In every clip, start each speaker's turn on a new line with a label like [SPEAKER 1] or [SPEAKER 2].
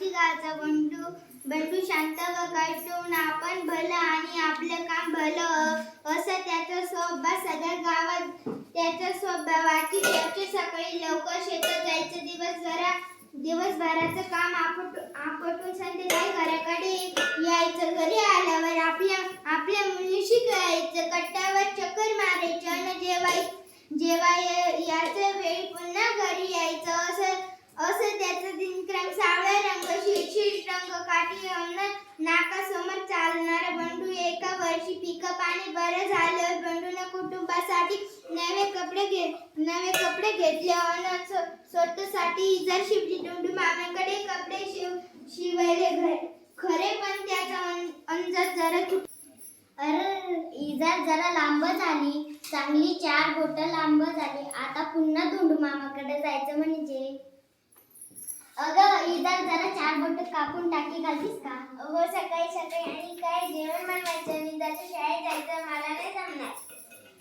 [SPEAKER 1] गावची गावचा बंडू बंडू शांत व कटून आपण भलं आणि आपलं काम भलं. असं त्याचा स्वभाव सगळ्या गावात त्याचा स्वभाव. वाटी त्याचे सकाळी लवकर शेतात जायचं दिवसभरा दिवसभराचं काम आपट आपटून संध्याकाळी घराकडे यायचं घरी आल्यावर आपल्या आपल्या मुलीशी खेळायचं कट्ट्यावर चक्कर मारायचं आणि जेवाय जेवाय याचं वेळी पुन्हा घरी यायचं. असं असं त्या वर्षी पिकं पाणी बरं झालं. बंडून कुटुंबासाठी नवे कपडे घे नवे कपडे घेतले. अन स्वतःसाठी इजार शिवली. डोंडू मामाकडे कपडे शिव शिवले घर खरे पण त्याचा अंदाज जरा चुक अरे इजार जरा लांब झाली. चांगली चार बोट लांब झाली. आता पुन्हा धुंडू मामाकडे जायचं म्हणजे? अगं इजार जरा चार बोट कापून टाकी घालतीस का? हो सकाळी सकाळी. आणि काय जेवण बनवायचं? निदाचं शाळेत जायचं मला नाही जमणार.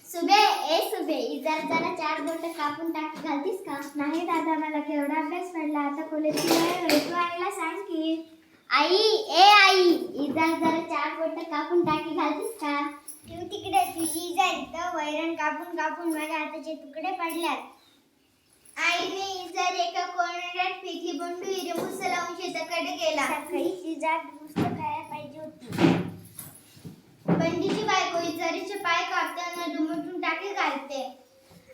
[SPEAKER 1] सुबे ए सुबे इजार जरा चार बोट कापून टाकी. घालतीस का? नाही दादा मला केवढा अभ्यास पडला. आता कॉलेजची वेळ होईल. तू आईला सांग की. आई ए आई इजार जरा चार बोट कापून टाकी. घालतीस का? तू तिकडे तुझी इजार इथं वैरण कापून कापून माझ्या हाताचे तुकडे पडल्यात. आईने इजार एका फेकली बंडू हिरे मुस लावून शेताकडे गेला. सकाळी इजार मुस्त खायला पाहिजे होती. बंडीची बायको इजारीचे पाय कापताना दुमटून टाकी घालते.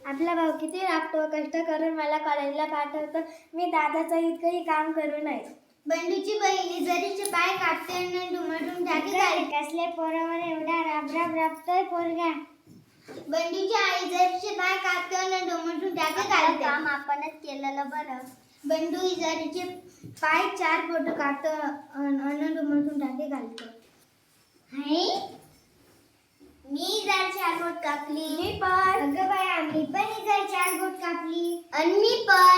[SPEAKER 2] आपला भाऊ किती राबतो कष्ट करून मला कॉलेजला पाठवतो. मी दादाचं इतकंही काम करू नये
[SPEAKER 1] बंडूची बहीण इजारीचे पाय कापताना दुमटून टाकी घालते.
[SPEAKER 2] कसले पोरावर एवढा राब राब राबतोय पोरगा?
[SPEAKER 1] बंडूची आई इजारीचे पाय कापताना दुमटून टाकी घालते.
[SPEAKER 2] काम आपणच केलेलं बरं.
[SPEAKER 1] बंडू इजारीचे पाय चार बोट कापतो अन दुमटून टाकी घालतो. हाय मी जर चार बोट कापली.
[SPEAKER 2] मी पण.
[SPEAKER 1] अगं बाया मी पण जर चार बोट कापली. आणि मी पण.